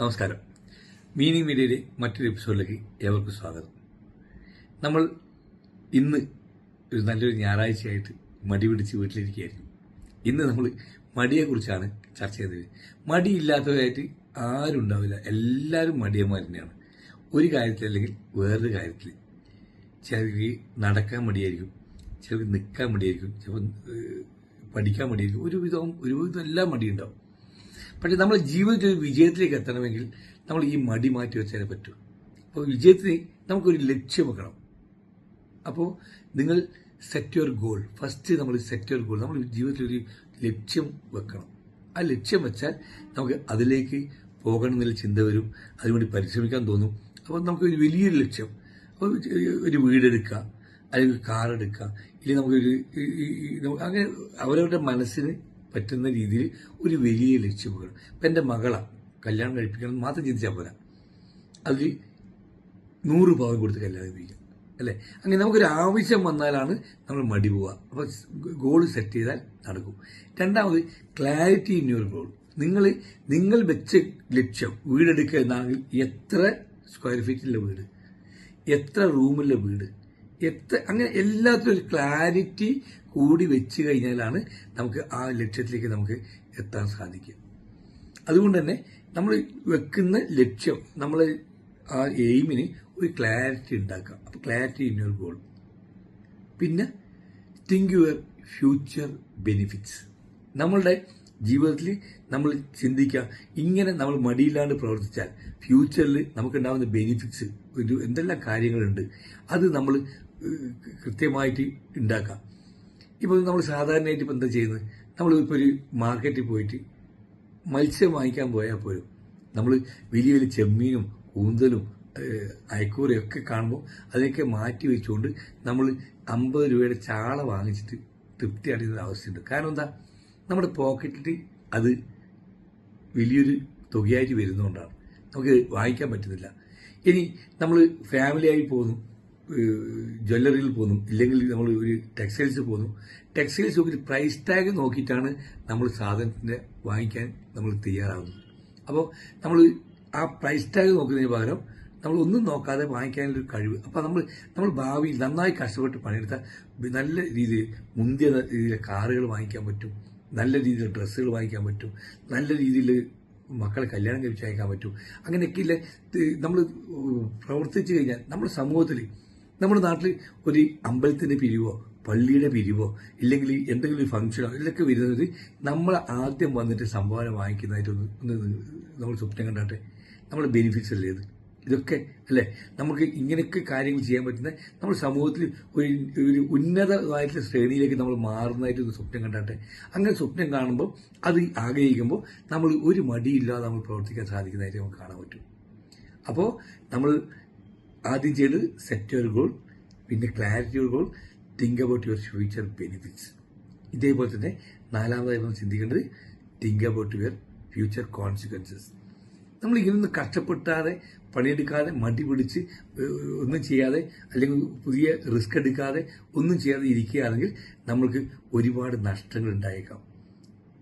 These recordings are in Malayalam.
നമസ്കാരം. മീനിങ് മീഡിയയുടെ മറ്റൊരു എപ്പിസോഡിലേക്ക് ഏവർക്കും സ്വാഗതം. നമ്മൾ ഇന്ന് ഒരു നല്ലൊരു ഞായറാഴ്ചയായിട്ട് മടി പിടിച്ച് വീട്ടിലിരിക്കുകയായിരുന്നു. ഇന്ന് നമ്മൾ മടിയെക്കുറിച്ചാണ് ചർച്ച ചെയ്തത് മടിയില്ലാത്തവരായിട്ട് ആരും ഉണ്ടാവില്ല. എല്ലാവരും മടിയന്മാർ തന്നെയാണ്. ഒരു കാര്യത്തിൽ അല്ലെങ്കിൽ വേറൊരു കാര്യത്തിൽ ചിലർക്ക് നടക്കാൻ മടിയായിരിക്കും ചിലർക്ക് നിൽക്കാൻ മടിയായിരിക്കും ചിലപ്പോൾ പഠിക്കാൻ മടിയായിരിക്കും. ഒരുവിധം ഒരുവിധം എല്ലാം മടിയുണ്ടാവും. പക്ഷെ നമ്മൾ ജീവിതത്തിൽ വിജയത്തിലേക്ക് എത്തണമെങ്കിൽ നമ്മൾ ഈ മടി മാറ്റി വെച്ചാലേ പറ്റൂ. അപ്പോൾ വിജയത്തിന് നമുക്കൊരു ലക്ഷ്യം വെക്കണം. അപ്പോൾ നിങ്ങൾ സെറ്റ് യുവർ ഗോൾ ഫസ്റ്റ് നമ്മൾ സെറ്റ് യുവർ ഗോൾ നമ്മൾ ജീവിതത്തിൽ ഒരു ലക്ഷ്യം വെക്കണം. ആ ലക്ഷ്യം വെച്ചാൽ നമുക്ക് അതിലേക്ക് പോകണം എന്നുള്ള ചിന്ത വരും. അതിനുവേണ്ടി പരിശ്രമിക്കാൻ തോന്നും. അപ്പോൾ നമുക്ക് ഒരു വലിയൊരു ലക്ഷ്യം. അപ്പോൾ ഒരു വീടെടുക്കുക അല്ലെങ്കിൽ കാർ എടുക്കുക ഇല്ലെങ്കിൽ നമുക്കൊരു അങ്ങനെ അവരവരുടെ മനസ്സിന് പറ്റുന്ന രീതിയിൽ ഒരു വലിയ ലക്ഷ്യം വെക്കണം ഇപ്പം എന്റെ മകളെ കല്യാണം കഴിപ്പിക്കണം മാത്രം ചിന്തിച്ചാൽ പോരാ. അതിൽ നൂറ് പവൻ കൊടുത്ത് കല്യാണം കഴിപ്പിക്കുക അല്ലേ? അങ്ങനെ നമുക്കൊരു ആവശ്യം വന്നാലാണ് നമ്മൾ മടി പോവുക അപ്പോൾ ഗോൾ സെറ്റ് ചെയ്താൽ നടക്കും. രണ്ടാമത് ക്ലാരിറ്റി ഇൻ യുവർ ഗോൾ നിങ്ങൾ നിങ്ങൾ വെച്ച ലക്ഷ്യം വീടെടുക്കുക എന്നാണെങ്കിൽ എത്ര സ്ക്വയർ ഫീറ്റിലുള്ള വീട് എത്ര റൂമിലെ വീട് എത്ര അങ്ങനെ എല്ലാത്തിലും ഒരു ക്ലാരിറ്റി കൂടി വെച്ച് കഴിഞ്ഞാലാണ് നമുക്ക് ആ ലക്ഷ്യത്തിലേക്ക് നമുക്ക് എത്താൻ സാധിക്കുക. അതുകൊണ്ട് തന്നെ നമ്മൾ വെക്കുന്ന ലക്ഷ്യം നമ്മൾ ആ എയിമിന് ഒരു ക്ലാരിറ്റി ഉണ്ടാക്കുക. അപ്പോൾ ക്ലാരിറ്റി ഇൻ യുവർ ഗോൾ പിന്നെ തിങ്ക് യുവർ ഫ്യൂച്ചർ ബെനിഫിറ്റ്സ് നമ്മളുടെ ജീവിതത്തിൽ നമ്മൾ ചിന്തിക്കുക ഇങ്ങനെ നമ്മൾ മടിയില്ലാണ്ട് പ്രവർത്തിച്ചാൽ ഫ്യൂച്ചറിൽ നമുക്കുണ്ടാകുന്ന ബെനിഫിറ്റ്സ് ഒരു എന്തെല്ലാം കാര്യങ്ങളുണ്ട് അത് നമ്മൾ കൃത്യമായിട്ട് ഉണ്ടാക്കാം ഇപ്പോൾ നമ്മൾ സാധാരണയായിട്ട് ഇപ്പം എന്താ ചെയ്യുന്നത്? നമ്മൾ ഇപ്പോൾ ഒരു മാർക്കറ്റിൽ പോയിട്ട് മത്സ്യം വാങ്ങിക്കാൻ പോയാൽ പോലും നമ്മൾ വലിയ വലിയ ചെമ്മീനും കൂന്തലും അയക്കൂറയൊക്കെ കാണുമ്പോൾ അതിനൊക്കെ മാറ്റി വെച്ചുകൊണ്ട് നമ്മൾ അമ്പത് രൂപയുടെ ചാള വാങ്ങിച്ചിട്ട് തൃപ്തി അടയുന്ന അവസ്ഥയുണ്ട് കാരണം എന്താ? നമ്മുടെ പോക്കറ്റിൽ അത് വലിയൊരു തുകയായിട്ട് വരുന്നതുകൊണ്ടാണ് നമുക്ക് വാങ്ങിക്കാൻ പറ്റുന്നില്ല. ഇനി നമ്മൾ ഫാമിലിയായി പോകുന്നു. ജ്വല്ലറിയിൽ പോകുന്നു. ഇല്ലെങ്കിൽ നമ്മൾ ഒരു ടെക്സ്റ്റൈൽസ് പോകുന്നു. ടെക്സ്റ്റൈൽസ് ഒരു പ്രൈസ് ടാഗ് നോക്കിയിട്ടാണ് നമ്മൾ സാധനത്തിന്റെ വാങ്ങിക്കാൻ നമ്മൾ തയ്യാറാകുന്നത് അപ്പോൾ നമ്മൾ ആ പ്രൈസ് ടാഗ് നോക്കുന്നതിന് പകരം നമ്മൾ ഒന്നും നോക്കാതെ വാങ്ങിക്കാനൊരു കഴിവ്. അപ്പോൾ നമ്മൾ നമ്മൾ ഭാവിയിൽ നന്നായി കഷ്ടപ്പെട്ട് പണിയെടുത്താൽ നല്ല രീതിയിൽ മുന്തിയ രീതിയിലെ കാറുകൾ വാങ്ങിക്കാൻ പറ്റും. നല്ല രീതിയിൽ ഡ്രസ്സുകൾ വാങ്ങിക്കാൻ പറ്റും. നല്ല രീതിയിൽ മക്കളെ കല്യാണം കഴിച്ച് അയക്കാൻ പറ്റും. അങ്ങനെയൊക്കെയില്ല നമ്മൾ പ്രവർത്തിച്ചു കഴിഞ്ഞാൽ നമ്മുടെ സമൂഹത്തിൽ നമ്മുടെ നാട്ടിൽ ഒരു അമ്പലത്തിന്റെ പിരിവോ പള്ളിയുടെ പിരിവോ ഇല്ലെങ്കിൽ എന്തെങ്കിലും ഒരു ഫംഗ്ഷനോ ഇതിലൊക്കെ വരുന്നത് നമ്മൾ ആദ്യം വന്നിട്ട് സംഭാവന വാങ്ങിക്കുന്നതായിട്ട് നമ്മൾ സ്വപ്നം കണ്ടാട്ടെ. നമ്മുടെ ബെനിഫിറ്റ്സ് അല്ലേ ഇത്? ഇതൊക്കെ അല്ലേ? നമുക്ക് ഇങ്ങനെയൊക്കെ കാര്യങ്ങൾ ചെയ്യാൻ പറ്റുന്ന നമ്മൾ സമൂഹത്തിൽ ഒരു ഒരു ഉന്നതമായിട്ടുള്ള ശ്രേണിയിലേക്ക് നമ്മൾ മാറുന്നതായിട്ട് ഒരു സ്വപ്നം കണ്ടാട്ടെ. അങ്ങനെ സ്വപ്നം കാണുമ്പോൾ അത് ആഗ്രഹിക്കുമ്പോൾ നമ്മൾ ഒരു മടിയില്ലാതെ നമ്മൾ പ്രവർത്തിക്കാൻ സാധിക്കുന്നതായിട്ട് നമുക്ക് കാണാൻ പറ്റും. അപ്പോൾ നമ്മൾ ആദ്യം ചെയ്ത് സെറ്റ് യുവർ ഗോൾ പിന്നെ clarity your goal think about your future benefits ഇതേപോലെ തന്നെ നാലാമതായി നമ്മൾ ചിന്തിക്കേണ്ടത് think about your future consequences നമ്മൾ ഇങ്ങനൊന്നും കഷ്ടപ്പെട്ടാതെ പണിയെടുക്കാതെ മടി പിടിച്ച് ഒന്നും ചെയ്യാതെ അല്ലെങ്കിൽ പുതിയ റിസ്ക് എടുക്കാതെ ഒന്നും ചെയ്യാതെ ഇരിക്കുകയാണെങ്കിൽ നമ്മൾക്ക് ഒരുപാട് നഷ്ടങ്ങൾ ഉണ്ടായേക്കാം.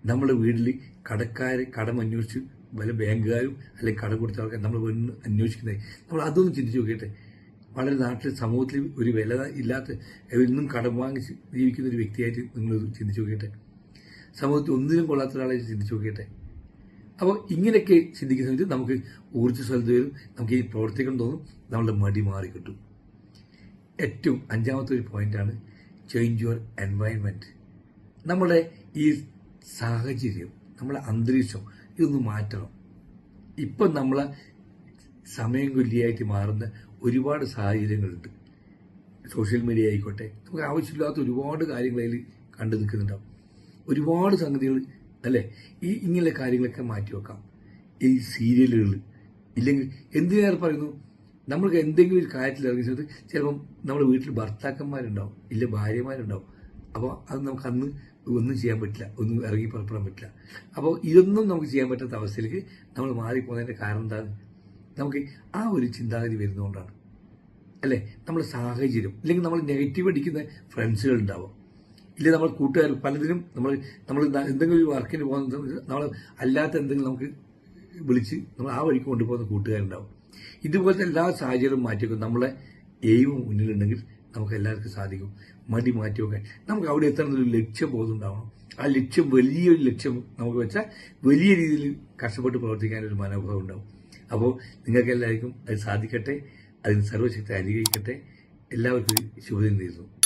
നമ്മുടെ വീട്ടിൽ കടക്കാരെ കടം അന്വേഷിച്ച് വല്ല ബാങ്കുകാരും അല്ലെങ്കിൽ കട കൊടുത്ത ആൾക്കാർ നമ്മൾ അന്വേഷിക്കുന്നത്? നമ്മൾ അതൊന്നും ചിന്തിച്ച് നോക്കിയിട്ട് വളരെ നാട്ടിൽ സമൂഹത്തിൽ ഒരു വില ഇല്ലാത്ത ഇന്നും കടം വാങ്ങി ജീവിക്കുന്ന ഒരു വ്യക്തിയായിട്ട് നിങ്ങൾ ചിന്തിച്ച് നോക്കിയിട്ട് സമൂഹത്തിൽ ഒന്നിനും കൊള്ളാത്ത ഒരാളായിട്ട് ചിന്തിച്ച് നോക്കിയിട്ട് അപ്പോൾ ഇങ്ങനെയൊക്കെ ചിന്തിക്കുന്ന സമയത്ത് നമുക്ക് ഊർജസ്വലത വരും നമുക്ക് ഈ പ്രവർത്തിക്കണം തോന്നും നമ്മളുടെ മടി മാറി കിട്ടും. ഏറ്റവും അഞ്ചാമത്തെ ഒരു പോയിന്റാണ് ചേഞ്ച് യുവർ എൻവയൺമെന്റ് നമ്മുടെ ഈ സാഹചര്യം നമ്മുടെ അന്തരീക്ഷം ഇതൊന്ന് മാറ്റണം. ഇപ്പം നമ്മളെ സമയം കൊല്ലിയായിട്ട് മാറുന്ന ഒരുപാട് സാഹചര്യങ്ങളുണ്ട്. സോഷ്യൽ മീഡിയ ആയിക്കോട്ടെ നമുക്ക് ആവശ്യമില്ലാത്ത ഒരുപാട് കാര്യങ്ങൾ അതിൽ കണ്ടു നിൽക്കുന്നുണ്ടാവും. ഒരുപാട് സംഗതികൾ അല്ലേ? ഈ ഇങ്ങനെയുള്ള കാര്യങ്ങളൊക്കെ മാറ്റി വെക്കാം. ഈ സീരിയലുകൾ ഇല്ലെങ്കിൽ എന്തിനേറെ പറയുന്നു നമ്മൾക്ക് എന്തെങ്കിലും ഒരു കാര്യത്തിൽ ഇറങ്ങി ചിലപ്പം നമ്മുടെ വീട്ടിൽ ഭർത്താക്കന്മാരുണ്ടാവും ഇല്ല ഭാര്യമാരുണ്ടാവും. അപ്പോൾ അത് നമുക്ക് അന്ന് ഒന്നും ചെയ്യാൻ പറ്റില്ല. ഒന്നും ഇറങ്ങി പുറപ്പെടാൻ പറ്റില്ല. അപ്പോൾ ഇതൊന്നും നമുക്ക് ചെയ്യാൻ പറ്റാത്ത അവസ്ഥയിലേക്ക് നമ്മൾ മാറിപ്പോകുന്നതിന്റെ കാരണം എന്താണ്? നമുക്ക് ആ ഒരു ചിന്താഗതി വരുന്നതുകൊണ്ടാണ്. അല്ലേ? നമ്മൾ സാഹചര്യം. അല്ലെങ്കിൽ നമ്മൾ നെഗറ്റീവ് അടിക്കുന്ന ഫ്രണ്ട്സുകൾ ഉണ്ടാവും ഇല്ലെങ്കിൽ നമ്മൾ കൂട്ടുകാർ പലതിനും നമ്മൾ നമ്മൾ എന്തെങ്കിലും ഒരു വർക്കിന് പോകുന്ന നമ്മൾ അല്ലാത്ത എന്തെങ്കിലും നമുക്ക് വിളിച്ച് നമ്മൾ ആ വഴിക്ക് കൊണ്ടുപോകുന്ന കൂട്ടുകാരുണ്ടാവും. ഇതുപോലത്തെ എല്ലാ സാഹചര്യവും മാറ്റിവെക്കും. നമ്മളെ എയിം മുന്നിലുണ്ടെങ്കിൽ നമുക്ക് എല്ലാവർക്കും സാധിക്കും. മടി മാറ്റി വെക്കാൻ നമുക്ക് അവിടെ എത്തണം ഒരു ലക്ഷ്യബോധം ഉണ്ടാവണം ആ ലക്ഷ്യം വലിയൊരു ലക്ഷ്യം നമുക്ക് വെച്ചാൽ വലിയ രീതിയിൽ കഷ്ടപ്പെട്ട് പ്രവർത്തിക്കാനൊരു മനോഭാവം ഉണ്ടാവും. അപ്പോൾ നിങ്ങൾക്ക് എല്ലാവർക്കും അത് സാധിക്കട്ടെ അതിന് സർവശക്തി അനുഗ്രഹിക്കട്ടെ. എല്ലാവർക്കും ശുഭദിനം നേരുന്നു.